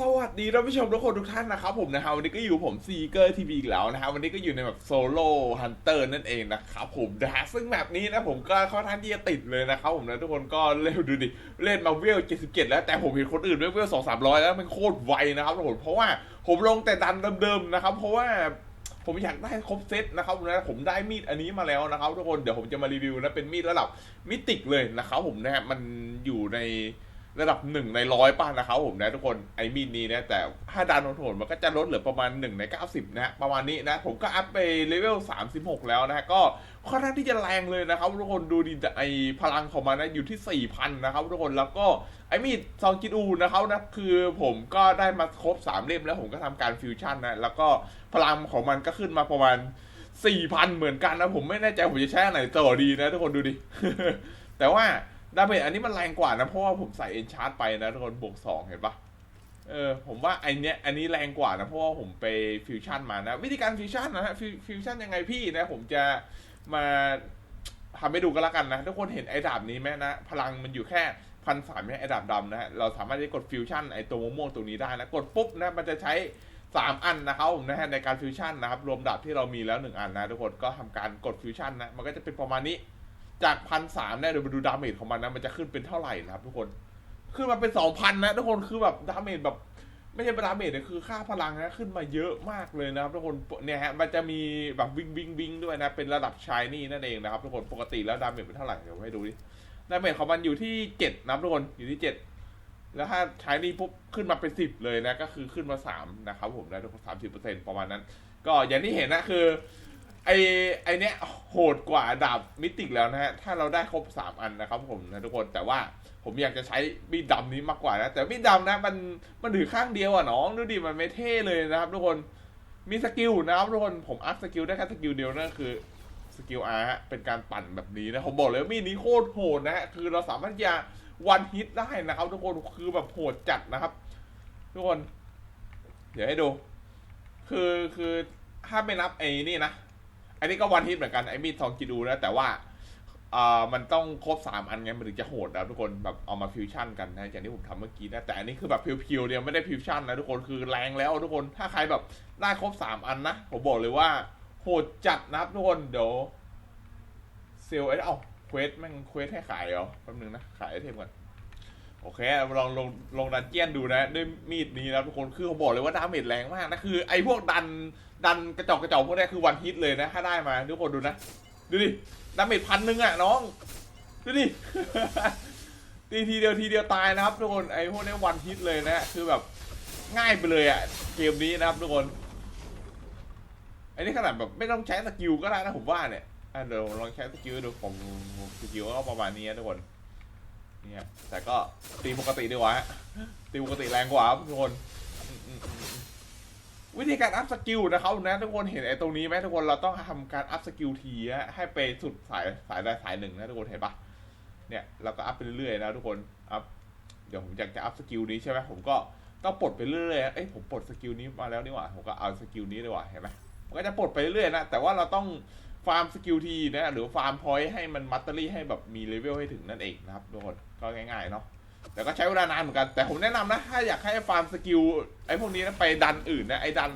สวัสดีท่านผู้ชมทุกคนทุกท่านนะครับผมนะครับวันนี้ก็อยู่ผมซีเกอร์ทีวีอีกแล้วนะครับวันนี้ก็อยู่ในแบบโซโล่ฮันเตอร์นั่นเองนะครับผมนะฮะซึ่งแบบนี้นะผมก็ค่อนข้างที่จะติดเลยนะครับผมนะทุกคนก็เล่นดูดิเล่นมาเวล77 แล้วแต่ผมเห็นคนอื่นเวลสองสามร้อยแล้วมันโคตรไวนะครับทุกคนเพราะว่าผมลงแต่ดันเดิมๆนะครับเพราะว่าผมอยากได้ครบเซตนะครับนะผมได้มีดอันนี้มาแล้วนะครับทุกคนเดี๋ยวผมจะมารีวิวนะเป็นมีดระดับมิติกเลยนะครับผมนะฮะมันอยู่ใน ระดับหนึ่งในร้อยป้านะครับผมนะทุกคนไอมีดนี้นะแต่ถ้าดันโหดมันก็จะลดเหลือประมาณ1ใน90นะประมาณนี้นะ ผมก็อัพไปเลเวล36แล้วนะก็ค่อนข้างที่จะแรงเลยนะครับทุกคนดูดิไอพลังของมันนะอยู่ที่4,000นะครับทุกคนแล้วก็ไอมีดซองกิดูนะครับนะคือผมก็ได้มาครบ3เล่มแล้วผมก็ทำการฟิวชั่นนะแล้วก็พลังของมันก็ขึ้นมาประมาณ4,000เหมือนกันนะผมไม่แน่ใจผมจะใช้อันไหนต่อดีนะทุกคนดูดิแต่ว่า ดาเมจอันนี้มันแรงกว่านะเพราะว่าผมใส่เอนชาร์ไปนะทุกคนบวกสองเห็นปะเออผมว่าไอเนี้ยอันนี้แรงกว่านะเพราะว่าผมไปฟิวชั่นมานะ วิธีการฟิวชั่นนะฮะฟิวชั่นยังไงพี่นะผมจะมาทำให้ดูกันละกันนะ ทุกคนเห็นไอ้ดาบนี้ไหมนะ พลังมันอยู่แค่พันสามไอ้ดาบดำนะฮะเราสามารถที่กดฟิวชั่นไอ้ตัวม่วงตรงนี้ได้นะ กดปุ๊บนะมันจะใช้ 3 อันนะครับผมนะฮะในการฟิวชั่นนะครับรวมดาบที่เรามีแล้ว 1 อันนะทุกคนก็ทำการกดฟิวชั่นนะมันก็จะเป็นประมาณนี้ จากพันสามเนี่ยเดี๋ยวมาดูดาเมจของมันนะ มันจะขึ้นเป็นเท่าไหร่นะครับ ทุกคนขึ้นมาเป็นสองพันนะทุกคนคือแบบดาเมจแบบ ไม่ใช่ดาเมจเนะคือค่าพลังนะขึ้นมาเยอะมากเลยนะครับ ทุกคนเนี่ยฮะมันจะมีแบบวิ่งวิ่งวิ่งด้วยนะ เป็นระดับชายนี่นั่นเองนะครับ ทุกคนปกติแล้วดาเมจเป็นเท่าไหร่เดี๋ยวให้ดูดิดาเมจของมันอยู่ที่เจ็ดนะทุกคนอยู่ที่เจ็ดแล้วถ้าใช้นี่ปุ๊บขึ้นมาเป็นสิบเลยนะ ก็คือขึ้นมาสามนะครับผมนะทุกคนสามสิบเปอร์เซ็นต์ประมาณนั้น ก็อย่างที่เห็นนะคือ ไอไอเนี้ยโหดกว่าดาบมิติกแล้วนะฮะ ถ้าเราได้ครบ3อันนะครับผมนะทุกคนแต่ว่าผมอยากจะใช้มีดดำนี้มากกว่านะ แต่มีดดำนะมันมันถือข้างเดียวอะน้องดูดิมันไม่เท่เลยนะครับ ทุกคนมีสกิลนะครับทุกคนผมอัพสกิลได้แค่สกิลเดียวนั่นคือสกิลอาร์เป็นการปั่นแบบนี้นะผมบอกเลยว่ามีนี้โคตรโหดนะฮะคือเราสามารถจะวันฮิตได้นะครับ ทุกคนคือแบบโหดจัดนะครับ ทุกคน เดี๋ยวให้ดู คือคือถ้าไม่นับไอ้นี่นะ อันนี้ก็วันฮิตเหมือนกันไอ้มีดทองกิดูนะแต่ว่าอ่ามันต้องครบสามอันไงมันถึงจะโหดนะทุกคนแบบเอามาฟิวชั่นกันนะอย่างที่ผมทำเมื่อกี้นะแต่อันนี้คือแบบเพียวๆเดียไม่ได้ฟิวชั่นนะทุกคนคือแรงแล้วทุกคนถ้าใครแบบได้ครบสามอันนะผมบอกเลยว่าโหดจัดนะครับทุกคนเดี๋ยวเซลไอ้เอ้าเควสแม่งเควสให้ขายเหรอแป๊บนึงนะขายไอเทมก่อนโอเคลองลงลงดันเจียนดูนะ ด้วยมีดนี้นะทุกคนคือผมบอกเลยว่าดาเมจแรงมากนะคือไอ้พวกดัน ดันกระจอกกระจอกพวกนี้คือวันฮิตเลยนะ ถ้าได้มาทุกคนดูนะ ดูดิดาเมจพันหนึ่งอะน้อง ดูดิ ตีทีเดียวทีเดียวตายนะครับ ทุกคนไอ้พวกนี้วันฮิตเลยนะ คือแบบง่ายไปเลยอะ เกมนี้นะครับ ทุกคนไอ้นี่ขนาดแบบไม่ต้องใช้สกิลก็ได้นะผมว่าเนี่ยเดี๋ยวลองใช้สกิลดูผมสกิลก็ประมาณนี้นะทุกคนเนี่ยแต่ก็ตีปกติดีกว่าฮะตีปกติแรงกว่าทุกคน วิธีการอัพสกิลนะครับนะทุกคนเห็นไอ้ตรงนี้ไหมทุกคนเราต้องทำการอัพสกิลทีให้ไปสุดสายสายใดสายหนึ่งนะทุกคนเห็นปะเนี่ยเราก็อัพไปเรื่อยๆนะทุกคนอัพเดี๋ยวผมอยากจะอัพสกิลนี้ใช่ไหมผมก็ต้องปลดไปเรื่อยๆเอ้ยผมปลดสกิลนี้มาแล้วนี่หว่าผมก็เอาสกิลนี้ดีกว่าเห็นไหมมันก็จะปลดไปเรื่อยๆนะแต่ว่าเราต้องฟาร์มสกิลทีนะหรือฟาร์มพอยต์ให้มันมัตเตอรี่ให้แบบมีเลเวลให้ถึงนั่นเองนะครับทุกคนก็ง่ายๆเนาะ แต่ก็ใช้เวลานานเหมือนกันแต่ผมแนะนำนะ ถ้าอยากให้ฟาร์มสกิลไอ้พวกนี้นะไปดันอื่นนะไอ้ดัน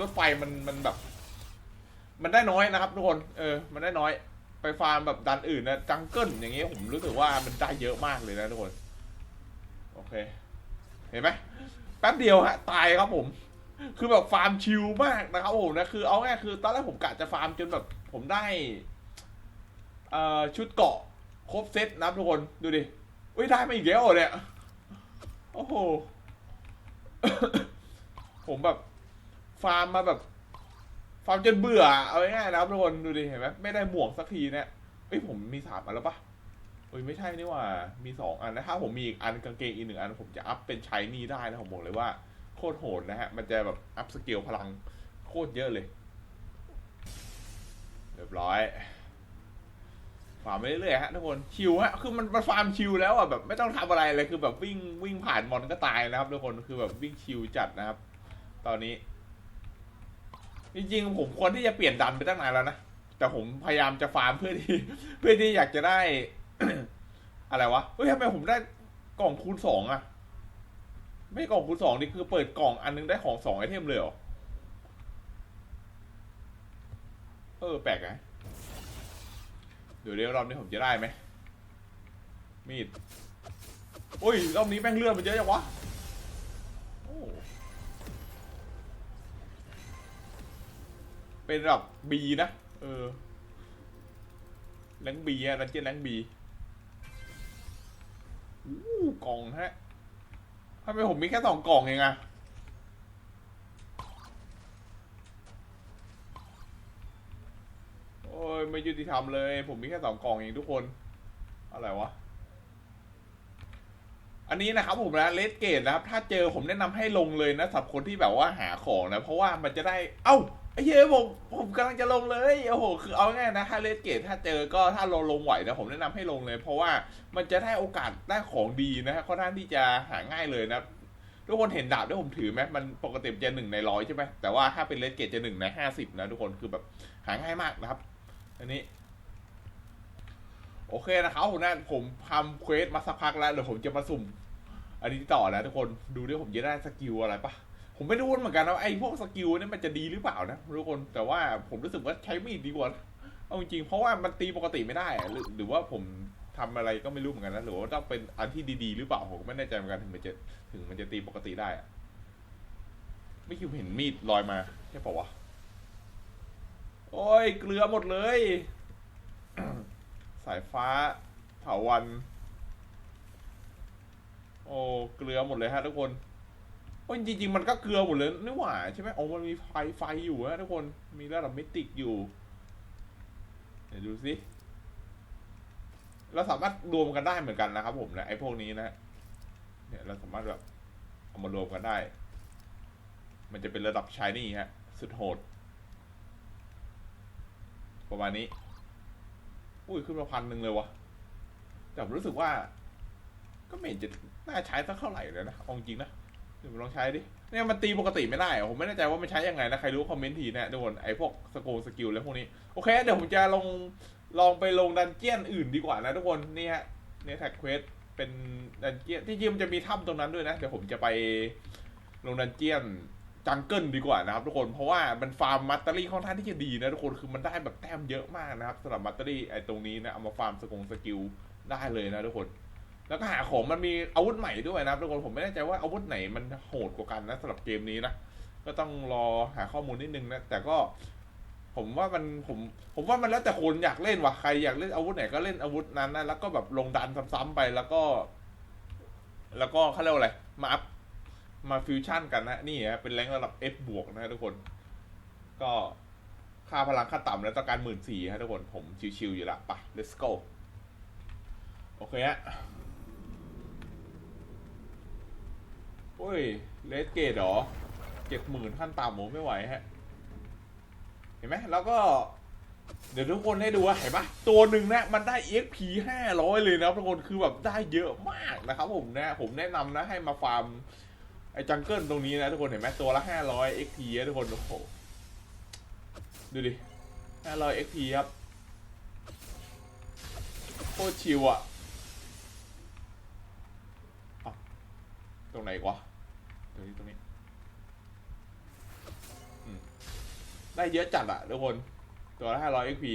รถไฟมันมันแบบ มันได้น้อยนะครับทุกคนเออ มันได้น้อย ไปฟาร์มแบบดันอื่นนะจังเกิลอย่างเงี้ยผมรู้สึกว่ามันได้เยอะมากเลยนะทุกคน โอเค เห็นไหมแป๊บเดียวฮะตายครับผม คือแบบฟาร์มชิลมากนะครับผมนะคือเอาง่ายคือตอนแรกผมกะจะฟาร์มจนแบบผมได้ เอ่อชุดเกาะครบเซตนับทุกคนดูดิ อุ้ยได้มาอีกแล้วเหรอเนี่ย โอ้โห ผมแบบ ฟาร์มมาแบบ ฟาร์มจนเบื่อ เอาง่ายๆนะครับทุกคนดูดิเห็นไหมไม่ได้หมวกสักทีเนี่ยเอ้ยผมมีสามอันแล้วปะเอ้ยไม่ใช่นี่หว่า มีสองอันนะถ้าผมมีอีกอันกางเกงอีกหนึ่งอัน ผมจะอัพเป็นชายนี่ได้นะผมบอกเลยว่าโคตรโหดนะฮะ มันจะแบบอัพสเกลพลังโคตรเยอะเลย เรียบร้อย ฟาร์มไปเรื่อยๆฮะทุกคนชิวฮะคือมันมันฟาร์มชิวแล้วอะแบบไม่ต้องทำอะไรเลยคือแบบวิ่งวิ่งผ่านมอนก็ตายนะครับทุกคนคือแบบวิ่งชิวจัดนะครับ ตอนนี้ จริงๆผมควรที่จะเปลี่ยนดันไปตั้งนานแล้วนะแต่ผมพยายามจะฟาร์มเพื่อที่ เพื่อที่อยากจะได้ อะไรวะเฮ้ยทำไมผมได้กล่องคูณสองอะไม่กล่องคูณสองนี่คือเปิดกล่องอันนึงได้ของสองไอเทมเลยเหรอเออแปลกไง ดี๋ยวเดี๋ยวรอบนี้ผมจะได้ไหมมีดโอ้ยรอบนี้แม่งเลือดมันเยอะจังวะเป็นแบบบีนะเออแรงบีอะดันเจียนแรงบีอู้กล่องฮะทำไมผมมีแค่สองกล่องเองอะ โอ้ยไม่ยุติธรรมเลย ผมมีแค่สองกล่องเองทุกคน อะไรวะ อันนี้นะครับผมนะเลสเกตนะครับ ถ้าเจอผมแนะนำให้ลงเลยนะสำหรับคนที่แบบว่าหาของนะ เพราะว่ามันจะได้ เอ้าไอ้เหี้ยผมผมกำลังจะลงเลยโอ้โหคือเอาง่ายนะถ้าเลสเกตถ้าเจอก็ถ้าเราลงไหวนะผมแนะนำให้ลงเลย เพราะว่ามันจะได้โอกาสได้ของดีนะฮะค่อนข้างที่จะหาง่ายเลยนะทุกคนเห็นดาบที่ผมถือไหมมันปกติจะหนึ่งในร้อยใช่ไหมแต่ว่าถ้าเป็นเลสเกตจะหนึ่งในห้าสิบนะทุกคนคือแบบหาง่ายมากนะครับ อันนี้ โอเคนะครับผมนะผมทำเควสมาสักพักแล้วเดี๋ยวผมจะมาสุ่ม อันนี้ต่อนะทุกคนดูดิผมจะได้สกิลอะไรปะผมไม่รู้เหมือนกันนะไอ้พวกสกิลนี่มันจะดีหรือเปล่านะทุกคนแต่ว่าผมรู้สึกว่าใช้มีดดีกว่าเอาจริงเพราะว่ามันตีปกติไม่ได้หรือหรือว่าผมทำอะไรก็ไม่รู้เหมือนกันนะหรือว่าต้องเป็นอันที่ดีๆหรือเปล่าผมไม่แน่ใจเหมือนกันถึงมันจะถึงมันจะตีปกติได้ ไม่คิดเห็นมีดลอยมาใช่ปะวะ โอ้ย เกลือหมดเลย สายฟ้าเถาวัน โอ้ เกลือหมดเลยฮะทุกคนโอ้จริงๆ มันก็เกลือหมดเลยนี่หว่าใช่ไหมโอ้มันมีไฟไฟอยู่ฮะทุกคน มีระดับมิติกอยู่ เดี๋ยวดูสิ เราสามารถรวมกันได้เหมือนกันนะครับผมนะไอ้พวกนี้นะเนี่ยเราสามารถแบบเอามารวมกันได้ มันจะเป็นระดับชายนี่ฮะ สุดโหด ประมาณนี้ อุ้ยขึ้นมาพันหนึ่งเลยวะแต่ผมรู้สึกว่า ก็ไม่เห็นจะน่าใช้สักเท่าไหร่เลยนะอาจริงนะเดี๋ยวผมลองใช้ดิเนี่ยมันตีปกติไม่ได้ผมไม่แน่ใจว่ามันใช้ยังไงนะใครรู้คอมเมนต์ทีนะทุกคนไอ้พวกสโกสกิลแล้วพวกนี้ โอเค เดี๋ยวผมจะลงลองไปลงดันเจียนอื่นดีกว่านะทุกคนนี่ฮะเนี่ยแท็กเควสเป็นดันเจียนที่จริงมันจะมีถ้ำตรงนั้นด้วยนะเดี๋ยวผมจะไปลงดันเจียน จังเกิลดีกว่านะครับทุกคนเพราะว่ามันฟาร์มมัตเตอรี่ค่อนข้างที่จะดีนะทุกคนคือมันได้แบบแต้มเยอะมากนะครับสำหรับมัตเตอรี่ไอ้ตรงนี้นะเอามาฟาร์มสกงสกิลได้เลยนะทุกคน แล้วก็หาของมันมีอาวุธใหม่ด้วยนะครับทุกคนผมไม่แน่ใจว่าอาวุธไหนมันโหดกว่ากันนะสำหรับเกมนี้นะก็ต้องรอหาข้อมูลนิดนึงนะแต่ก็ผมว่ามันผมผมว่ามันแล้วแต่คนอยากเล่นว่ะใครอยากเล่นอาวุธไหนก็เล่นอาวุธนั้นนะแล้วก็แบบลงดันซ้ำๆไปแล้วก็ แล้วก็เขาเรียกว่าอะไรมาอัพ มาฟิวชั่นกันนะ นี่ฮะเป็นแรงระดับ F บวกนะทุกคน ก็ค่าพลังขั้นต่ำแล้วต้องการหมื่นสี่ฮะทุกคน ผมชิวๆอยู่ละไป let's go โอเคฮะโอ้ยเลสเกตเหรอเจ็ดหมื่นขั้นต่ำผมไม่ไหวฮะ เห็นไหมแล้วก็ เดี๋ยวทุกคนให้ดูว่าเห็นปะตัวหนึ่งนะ มันได้ EXP ห้าร้อยเลยนะทุกคนคือแบบได้เยอะมากนะครับผมนะ ผมแนะนำนะให้มาฟาร์ม ไอ้จังเกิลตรงนี้นะทุกคนเห็นไหมตัวละห้าร้อย XP นะทุกคนโอ้โหดูดิห้าร้อย XP ครับโคตรชิวอะอะตรงไหนวะตรงนี้ตรงนี้ได้เยอะจัดอะทุกคน ตัวละห้าร้อย XP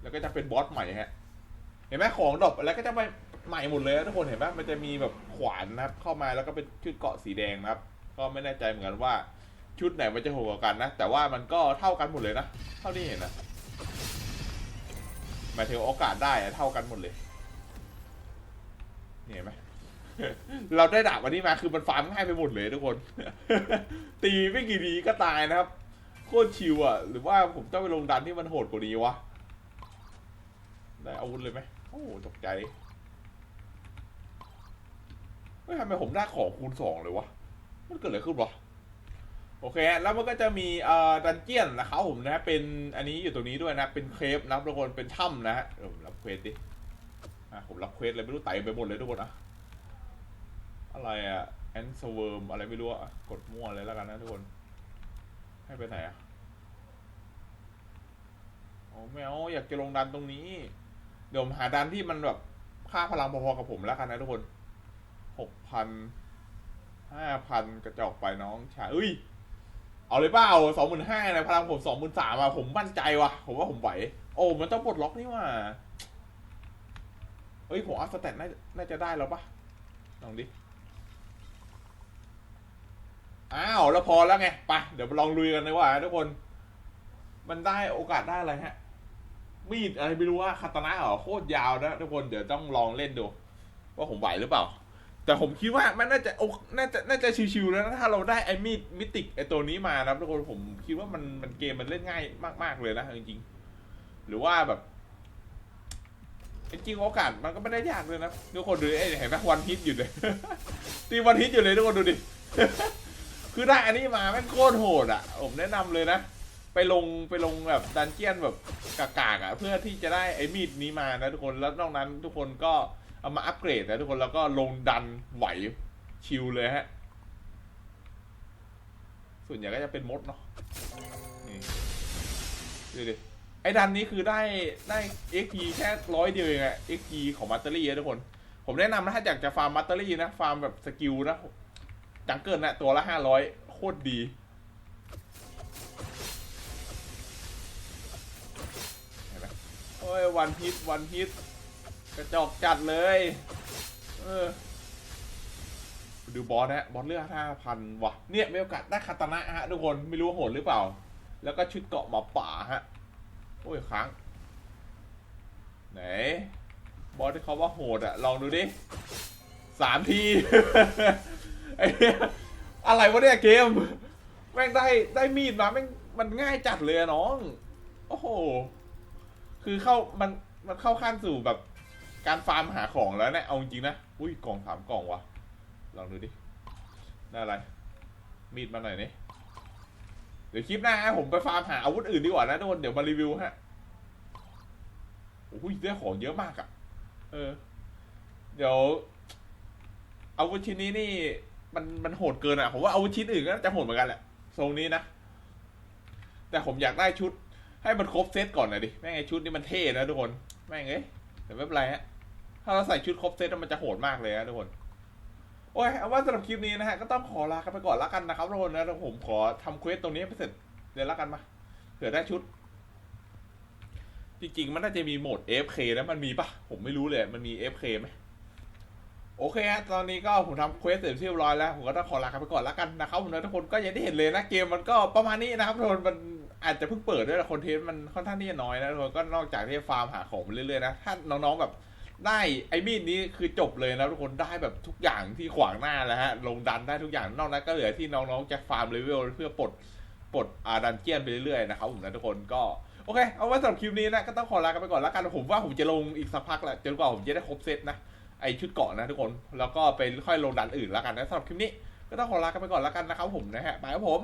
แล้วก็จะเป็นบอสใหม่ฮะ เห็นไหมของดรอปแล้วก็จะไป ใหม่หมดเลยทุกคนเห็นไหมมันจะมีแบบขวานนะครับ เข้ามาแล้วก็เป็นชุดเกาะสีแดงนะครับ ก็ไม่แน่ใจเหมือนกันว่าชุดไหนมันจะโหดกว่ากันนะ แต่ว่ามันก็เท่ากันหมดเลยนะ เท่าที่เห็นนะหมายถึงโอกาสได้เท่ากันหมดเลยเห็นไหมเราได้ดาบวันนี้มาคือมันฟาร์มง่ายไปหมดเลยทุกคน ตีไม่กี่ทีก็ตายนะครับ โคตรชิวอะ หรือว่าผมต้องไปลงดันที่มันโหดกว่านี้วะ ได้อาวุธเลยไหมโอ้ตกใจ เฮ้ยทำไมผมได้ของคูณสองเลยวะ มันเกิดอะไรขึ้นวะ โอเค แล้วมันก็จะมีเอ่อดันเจียนนะครับผมนะ เป็นอันนี้อยู่ตรงนี้ด้วยนะ เป็นเครปนะทุกคนเป็นถ้ำนะฮะผมรับเควสดิอะผมรับเควสเลยไม่รู้ไต่ไปหมดเลยทุกคนอะอะไรอะแอนสเวิร์มอะไรไม่รู้อะกดมั่วเลยแล้วกันนะทุกคน ให้ไปไหนอะโอ้ไม่เอาอยากจะลงดันตรงนี้ เดี๋ยวผมหาดันที่มันแบบค่าพลังพอๆกับผมแล้วกันนะทุกคน หกพันห้าพันกระจอกไปน้องชายเอ้ย เอาเลยเปล่าสองหมื่นห้านะพลังผมสองหมื่นสามอะผมมั่นใจว่ะ ผมว่าผมไหว โอ้มันต้องปลดล็อกนี่ว่าเอ้ยผมอัพสแตทน่าน่าจะได้แล้วปะลองดิ อ้าว แล้วพอแล้วไงไปเดี๋ยวมาลองลุยกันเลยว่าทุกคน มันได้โอกาสได้อะไรฮะ มีดอะไรไม่รู้ว่าคาตานะเหรอโคตรยาวนะทุกคนเดี๋ยวต้องลองเล่นดู ว่าผมไหวหรือเปล่า แต่ผมคิดว่ามันน่าจะโอน่าจะน่าจะชิวๆแล้วนะถ้าเราได้ไอ้มีดมิติกไอ้ตัวนี้มานะทุกคนผมคิดว่ามันมันเกมมันเล่นง่ายมากๆเลยนะจริงๆ หรือว่าแบบจริงๆโอกาสมันก็ไม่ได้ยากเลยนะทุกคนดูเอ้ยเห็นไหมวันฮิตอยู่เลยตีวันฮิตอยู่เลยทุกคนดูดิคือได้อันนี้มาแม่งโคตรโหดอะ ผมแนะนำเลยนะ ไปลงไปลงแบบดันเจียนแบบกากๆอะ เพื่อที่จะได้ไอ้มีดนี้มานะทุกคนแล้วนอกนั้นทุกคนก็ เอามาอัปเกรดนะทุกคนแล้วก็ลงดันไหวชิลเลยฮะ ส่วนใหญ่ก็จะเป็นมดเนาะนี่ดูดิไอ้ดันนี้คือได้ได้ XP แค่ร้อยเดียวเองอะ XP ของมัตเตอรี่นะทุกคน ผมแนะนำนะถ้าอยากจะฟาร์มมัตเตอรี่นะ ฟาร์มแบบสกิลนะจังเกิลนะตัวละห้าร้อยโคตรดีเห็นไหมโอ้ยวันฮิตวันฮิต กระจอกจัดเลย เออ ดูบอสนะบอสเลือกห้าพันวะเนี่ยมีโอกาสได้คาตานะฮะทุกคนไม่รู้ว่าโหดหรือเปล่า แล้วก็ชุดเกาะหมาป่าฮะ โอ้ยค้าง ไหน บอสที่เขาว่าโหดอะลองดูดิสามทีไอ้อะไรวะเนี่ยเกม แม่งได้ได้มีดมาแม่งมันง่ายจัดเลยน้อง โอ้โห คือเข้ามันมันเข้าขั้นสู่แบบ การฟาร์มหาของแล้วเนี่ยเอาจริงๆนะอุ้ยกล่องสามกล่องวะลองดูดิได้อะไร มีดมาหน่อยนี่เดี๋ยวคลิปหน้าผมไปฟาร์มหาอาวุธอื่นดีกว่านะทุกคนเดี๋ยวมารีวิวฮะโอ้ยได้ของเยอะมากอะเออ เดี๋ยวอาวุธชิ้นนี้นี่ มันมันโหดเกินอะผมว่าอาวุธชิ้นอื่นก็จะโหดเหมือนกันแหละทรงนี้นะ แต่ผมอยากได้ชุด ให้มันครบเซตก่อนหน่อยดิ แม่งไอชุดนี้มันเท่นะทุกคน แม่งเอ้ยแต่ไม่เป็นไรฮะ ถ้าเราใส่ชุดครบเซตมันจะโหดมากเลยนะทุกคน โอ้ยเอาว่าสำหรับคลิปนี้นะฮะ ก็ต้องขอลากันไปก่อนละกันนะครับทุกคนนะผมขอทำเควสตรงนี้ไปเสร็จเดี๋ยวละกันมาเผื่อได้ชุด จริงๆ มันน่าจะมีโหมด F K นะมันมีปะผมไม่รู้เลย มันมี F K ไหมโอเคฮะ ตอนนี้ก็ผมทำเควสเสร็จเรียบร้อยแล้ว ผมก็ต้องขอลากันไปก่อนละกันนะครับผมนะทุกคนก็อย่างที่เห็นเลยนะเกมมันก็ประมาณนี้นะครับทุกคนมันอาจจะเพิ่งเปิดด้วยนะคอนเทนต์มันค่อนข้างที่จะน้อยนะทุกคนก็นอกจากที่ฟาร์มหาของไปเรื่อยๆนะถ้าน้องๆแบบ ได้ไอ้มีดนี้คือจบเลยนะทุกคนได้แบบทุกอย่างที่ขวางหน้าแล้วฮะลงดันได้ทุกอย่างนอกนั้นก็เหลือที่น้องๆจะฟาร์มเลเวลเพื่อปลดปลดอาดันเจียนไปเรื่อยๆนะครับผมนะทุกคนก็โอเค เอาไว้สำหรับคลิปนี้นะ ก็ต้องขอลากันไปก่อนและกัน ผมว่าผมจะลงอีกสักพักแหละจนกว่าผมจะได้ครบเซตนะ ไอชุดเกาะนะทุกคน แล้วก็ไปค่อยลงดันอื่นและกันนะสำหรับคลิปนี้ ก็ต้องขอลากันไปก่อนและกันนะครับผมนะฮะ ไปครับผม